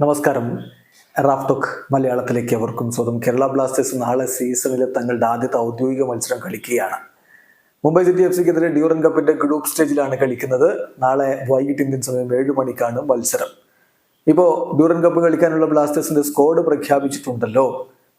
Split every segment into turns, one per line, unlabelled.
നമസ്കാരം. റാഫ്ടോക്ക് മലയാളത്തിലേക്ക് അവർക്കും സ്വന്തം കേരള ബ്ലാസ്റ്റേഴ്സ് നാളെ സീസണിലെ തങ്ങളുടെ ആദ്യത്തെ ഔദ്യോഗിക മത്സരം കളിക്കുകയാണ്. മുംബൈ സിറ്റി എഫ് സിക്കെതിരെ ഡ്യൂറൻ കപ്പിന്റെ ഗ്രൂപ്പ് സ്റ്റേജിലാണ് കളിക്കുന്നത്. നാളെ വൈകിട്ട് ഇന്ത്യൻ സമയം ഏഴ് മണിക്കാണ് മത്സരം. ഇപ്പോ ഡ്യൂറൻ കപ്പ് കളിക്കാനുള്ള ബ്ലാസ്റ്റേഴ്സിന്റെ സ്ക്വാഡ് പ്രഖ്യാപിച്ചിട്ടുണ്ടല്ലോ.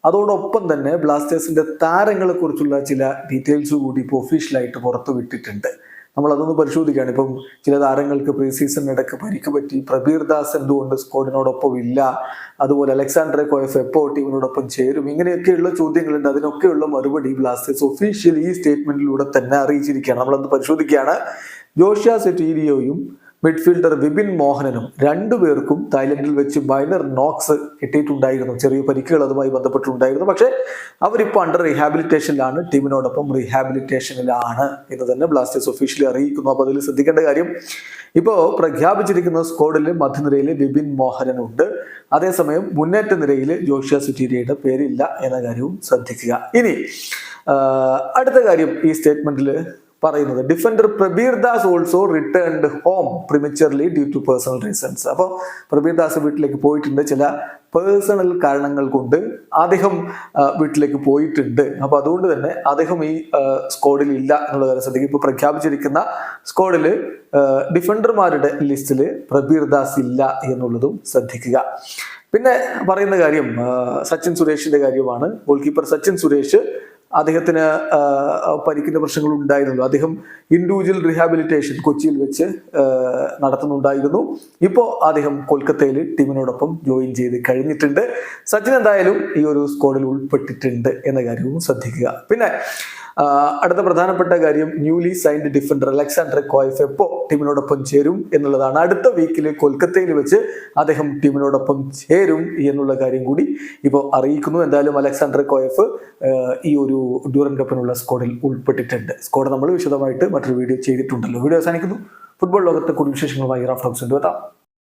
അതോടൊപ്പം തന്നെ ബ്ലാസ്റ്റേഴ്സിന്റെ താരങ്ങളെ കുറിച്ചുള്ള ചില ഡീറ്റെയിൽസ് കൂടി ഇപ്പോൾ ഒഫീഷ്യലായിട്ട് പുറത്തു വിട്ടിട്ടുണ്ട് നമ്മൾ അതൊന്ന് പരിശോധിക്കുകയാണ്. ഇപ്പം ചില താരങ്ങൾക്ക് പ്രീ സീസണിനിടയ്ക്ക് പരിക്ക് പറ്റി. പ്രബീർ ദാസ് എന്തുകൊണ്ട് സ്ക്വാഡിനോടൊപ്പം ഇല്ല? അതുപോലെ അലക്സാണ്ടറെ കോയഫ് എപ്പോ ടീമിനോടൊപ്പം ചേരും? ഇങ്ങനെയൊക്കെയുള്ള ചോദ്യങ്ങളുണ്ട്. അതിനൊക്കെയുള്ള മറുപടി ബ്ലാസ്റ്റേഴ്സ് ഒഫീഷ്യൽ ഈ സ്റ്റേറ്റ്മെന്റിലൂടെ തന്നെ അറിയിച്ചിരിക്കുകയാണ്. നമ്മളത് പരിശോധിക്കുകയാണ്. ജോഷ്യ സെറ്റീരിയോയും മിഡ്ഫീൽഡർ വിപിൻ മോഹനനും രണ്ടുപേർക്കും തായ്ലൻഡിൽ വെച്ച് മൈനർ നോക്സ് കിട്ടിയിട്ടുണ്ടായിരുന്നു. ചെറിയ പരിക്കുകൾ അതുമായി ബന്ധപ്പെട്ടുണ്ടായിരുന്നു പക്ഷേ അവരിപ്പോൾ അണ്ടർ റീഹാബിലിറ്റേഷനിലാണ് ടീമിനോടൊപ്പം റീഹാബിലിറ്റേഷനിലാണ് എന്ന് തന്നെ ബ്ലാസ്റ്റേഴ്സ് ഒഫീഷ്യലി അറിയിക്കുന്നു. അപ്പോൾ അതിൽ ശ്രദ്ധിക്കേണ്ട കാര്യം ഇപ്പോൾ പ്രഖ്യാപിച്ചിരിക്കുന്ന സ്ക്വാഡിൽ മധ്യനിരയിൽ വിപിൻ മോഹനനുണ്ട് അതേസമയം മുന്നേറ്റ നിരയിൽ ജോഷ്യ സുറ്റീരിയയുടെ പേരില്ല എന്ന കാര്യവും ശ്രദ്ധിക്കുക. ഇനി അടുത്ത കാര്യം ഈ സ്റ്റേറ്റ്മെന്റിൽ പറയുന്നത്. Defender Prabir Das also returned home prematurely due to personal reasons അപ്പോൾ പ്രബീർ ദാസ് വീട്ടിലേക്ക് പോയിട്ടുണ്ട്. ചില പേഴ്സണൽ കാരണങ്ങൾ കൊണ്ട് അദ്ദേഹം വീട്ടിലേക്ക് പോയിട്ടുണ്ട്. അപ്പോൾ അതുകൊണ്ട് തന്നെ അദ്ദേഹം ഈ സ്ക്വാഡിൽ ഇല്ല എന്നുള്ള കാര്യം ശ്രദ്ധിക്കും ഇപ്പോൾ പ്രഖ്യാപിച്ചിരിക്കുന്ന സ്ക്വാഡിൽ ഡിഫൻഡർമാരുടെ ലിസ്റ്റിൽ പ്രബീർ ദാസ് ഇല്ല എന്നുള്ളതും ശ്രദ്ധിക്കുക. പിന്നെ പറയുന്ന കാര്യം സച്ചിൻ സുരേഷിന്റെ കാര്യമാണ്. ഗോൾ കീപ്പർ സച്ചിൻ സുരേഷ് അദ്ദേഹത്തിന് പരിക്കിന്റെ പ്രശ്നങ്ങൾ ഉണ്ടായിരുന്നു. അദ്ദേഹം ഇൻഡിവിജ്വൽ റീഹാബിലിറ്റേഷൻ കൊച്ചിയിൽ വെച്ച് നടത്തുന്നുണ്ടായിരുന്നു. ഇപ്പോൾ അദ്ദേഹം കൊൽക്കത്തയിൽ ടീമിനോടൊപ്പം ജോയിൻ ചെയ്ത് കഴിഞ്ഞിട്ടുണ്ട്. സച്ചിൻ എന്തായാലും ഈ ഒരു സ്ക്വാഡിൽ ഉൾപ്പെട്ടിട്ടുണ്ട് എന്ന കാര്യവും ശ്രദ്ധിക്കുക. പിന്നെ അടുത്ത പ്രധാനപ്പെട്ട കാര്യം newly signed defender Alexander Coeff എപ്പോ ടീമിനോടൊപ്പം ചേരും എന്നുള്ളതാണ്. അടുത്ത വീക്കിൽ കൊൽക്കത്തയിൽ വെച്ച് അദ്ദേഹം ടീമിനോടൊപ്പം ചേരും എന്നുള്ള കാര്യം കൂടി ഇപ്പോൾ അറിയിക്കുന്നു. എന്തായാലും അലക്സാണ്ടർ കോയഫ് ഈ ഒരു ഡ്യൂറൻ കപ്പിനുള്ള സ്കോഡിൽ ഉൾപ്പെട്ടിട്ടുണ്ട്. സ്കോഡ് നമ്മൾ വിശദമായിട്ട് മറ്റൊരു വീഡിയോ ചെയ്തിട്ടുണ്ടല്ലോ. വീഡിയോ അവസാനിക്കുന്നു. ഫുട്ബോൾ ലോകത്തെ കൂടുതൽ വിശേഷങ്ങളുമായി റാഫ് ടോക്സ് എത്താം.